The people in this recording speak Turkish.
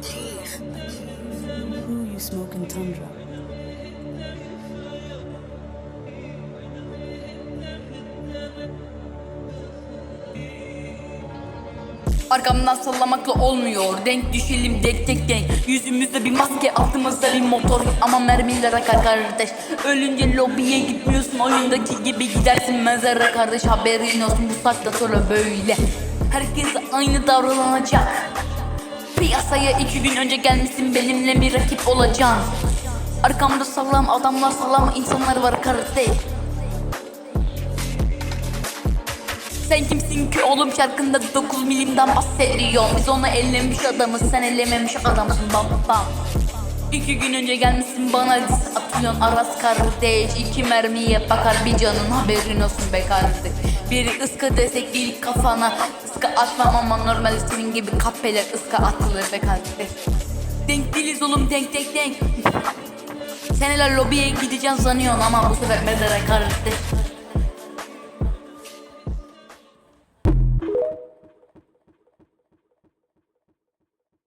Who you smoking tundra? Arkamdan sallamakla olmuyor. Denk düşelim denk tek denk. Yüzümüzde bir maske altımızda bir motor. Ama mermiler akar kardeş. Ölünce lobiye gitmiyorsun. Oyundaki gibi gidersin mezara kardeş. Haberin olsun. Bu saatte sonra böyle. Herkes aynı davranacak Piyasaya iki gün önce gelmişsin benimle bir rakip olacaksın. Arkamda sağlam adamlar sağlam insanlar var kardeş. Sen kimsin ki oğlum şarkında 9 milimden bahsediyor Biz onu ellemiş adamız sen ellememiş adamsın baba. İki gün önce gelmişsin bana atıyorsun Aras kardeş iki mermiye bakar bir canın haberin olsun be kardeş Biri ıska desek değil kafana ıska atmam ama normal senin gibi kapeler ıska atılır be kardeş Denk değiliz oğlum denk denk denk. Seneler lobiye gideceğim sanıyorsun ama bu sefer mezara kardeş